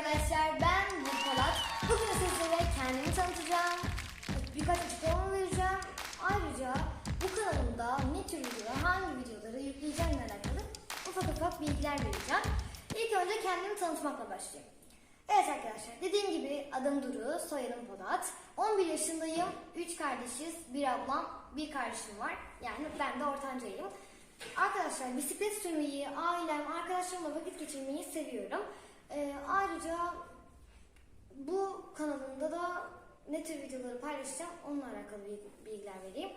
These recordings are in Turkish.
arkadaşlar ben Nur Polat. Bugün sizlere kendimi tanıtacağım. Birkaç açıklama vereceğim. Ayrıca bu kanalımda ne tür videolar, hangi videoları yükleyeceğimle alakalı ufak ufak bilgiler vereceğim. İlk önce kendimi tanıtmakla başlayayım. Evet arkadaşlar dediğim gibi adım Duru, soyadım Polat. 11 yaşındayım, 3 kardeşiz, bir ablam, bir kardeşim var. Yani ben de ortancayım. Arkadaşlar bisiklet sürmeyi, ailem, arkadaşlarımla vakit geçirmeyi seviyorum. Ee, ayrıca bu kanalımda da ne tür videoları paylaşacağım onunla alakalı bil- bilgiler vereyim.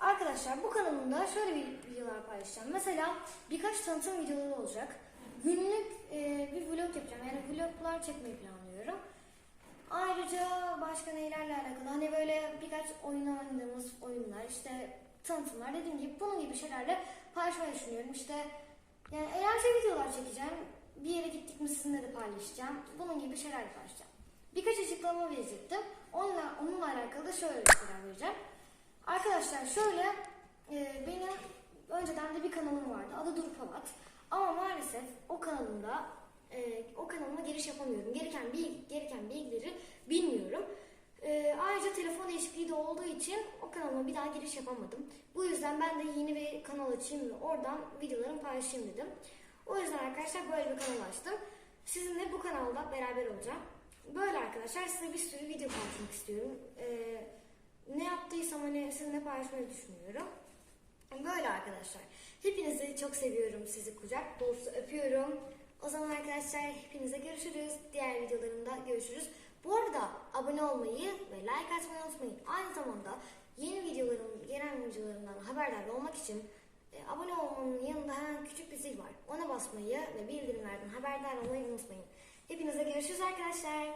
Arkadaşlar bu kanalımda şöyle bir videolar paylaşacağım. Mesela birkaç tanıtım videoları olacak. Günlük e, bir vlog yapacağım. Yani vloglar çekmeyi planlıyorum. Ayrıca başka nelerle alakalı hani böyle birkaç oyun oynadığımız oyunlar işte tanıtımlar dediğim gibi bunun gibi şeylerle paylaşmayı düşünüyorum. İşte yani eğlenceli videolar çekeceğim. Bir yere gittik mi sizinle de paylaşacağım. Bunun gibi şeyler paylaşacağım. Birkaç açıklama verecektim. Onunla, onunla alakalı şöyle bir şeyler vereceğim. Arkadaşlar şöyle e, benim önceden de bir kanalım vardı. Adı Dur Polat. Ama maalesef o kanalımda e, o kanalıma giriş yapamıyorum. Gereken bilgi, gereken bilgileri bilmiyorum. E, ayrıca telefon değişikliği de olduğu için o kanalıma bir daha giriş yapamadım. Bu yüzden ben de yeni bir kanal açayım ve oradan videolarımı paylaşayım dedim. O yüzden arkadaşlar böyle bir kanal açtım. Sizinle bu kanalda beraber olacağım. Böyle arkadaşlar size bir sürü video paylaşmak istiyorum. Ee, ne yaptıysam hani sizinle paylaşmayı düşünüyorum. Böyle arkadaşlar. Hepinizi çok seviyorum. Sizi kucak dolusu öpüyorum. O zaman arkadaşlar hepinize görüşürüz. Diğer videolarımda görüşürüz. Bu arada abone olmayı ve like atmayı unutmayın. Aynı zamanda yeni videolarım, gelen videolarımdan haberdar olmak için e, abone olmanın yanında hemen küçük bir zil var. Ona basmayı ve bildirimlerden haberdar olmayı unutmayın. Hepinize görüşürüz arkadaşlar.